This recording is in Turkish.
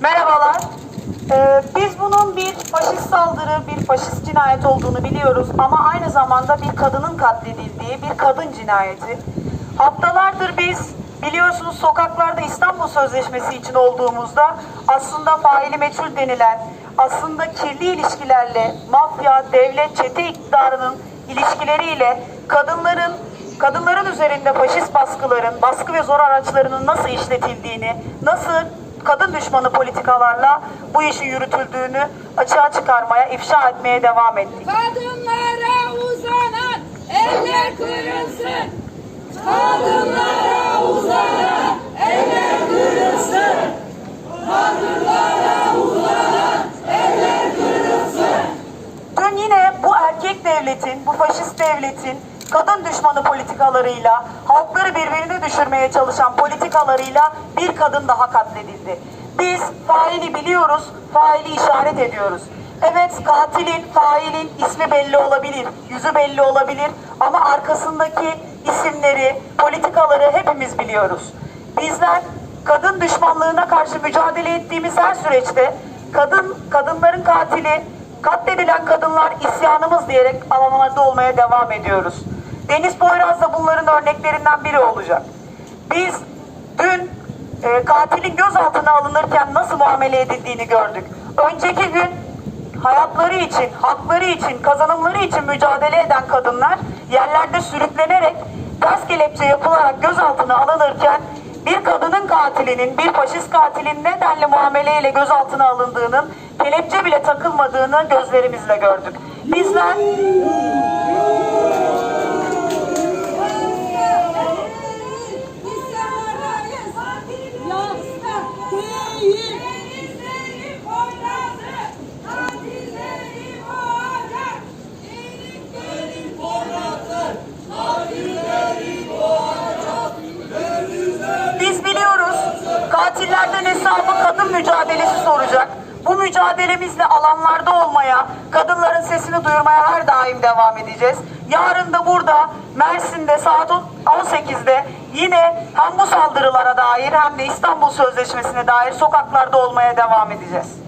Merhabalar. Ee, biz bunun bir faşist saldırı, bir faşist cinayet olduğunu biliyoruz ama aynı zamanda bir kadının katledildiği bir kadın cinayeti. Haftalardır biz biliyorsunuz sokaklarda İstanbul Sözleşmesi için olduğumuzda aslında faili meçhul denilen, aslında kirli ilişkilerle mafya, devlet, çete iktidarının ilişkileriyle kadınların kadınların üzerinde faşist baskıların, baskı ve zor araçlarının nasıl işletildiğini, nasıl kadın düşmanı politikalarla bu işin yürütüldüğünü açığa çıkarmaya, ifşa etmeye devam ettik. Kadınlara uzanan eller kırılsın. Kadınlara uzanan eller kırılsın. Kadınlara uzanan eller kırılsın. Dün yine bu erkek devletin, bu faşist devletin kadın düşmanı politikalarıyla, halkları birbirine düşürmeye çalışan politikalarıyla bir kadın daha katledildi. Biz faili biliyoruz, faili işaret ediyoruz. Evet katilin, failin ismi belli olabilir, yüzü belli olabilir ama arkasındaki isimleri, politikaları hepimiz biliyoruz. Bizler kadın düşmanlığına karşı mücadele ettiğimiz her süreçte kadın kadınların katili, katledilen kadınlar isyanımız diyerek alanlarda olmaya devam ediyoruz. Deniz Poyraz da bunların örneklerinden biri olacak. Biz dün e, katilin gözaltına alınırken nasıl muamele edildiğini gördük. Önceki gün hayatları için, hakları için, kazanımları için mücadele eden kadınlar yerlerde sürüklenerek ters kelepçe yapılarak gözaltına alınırken bir kadının katilinin, bir faşist katilin nedenli muameleyle gözaltına alındığının, kelepçe bile takılmadığını gözlerimizle gördük. Bizler Biz biliyoruz katillerden hesabı kadın mücadelesi soracak. Bu mücadelemizle alanlarda olmaya, kadınların sesini duyurmaya her daim devam edeceğiz. Yarın da burada Mersin'de saat 18'de yine hem bu saldırılara dair hem de İstanbul Sözleşmesi'ne dair sokaklarda olmaya devam edeceğiz.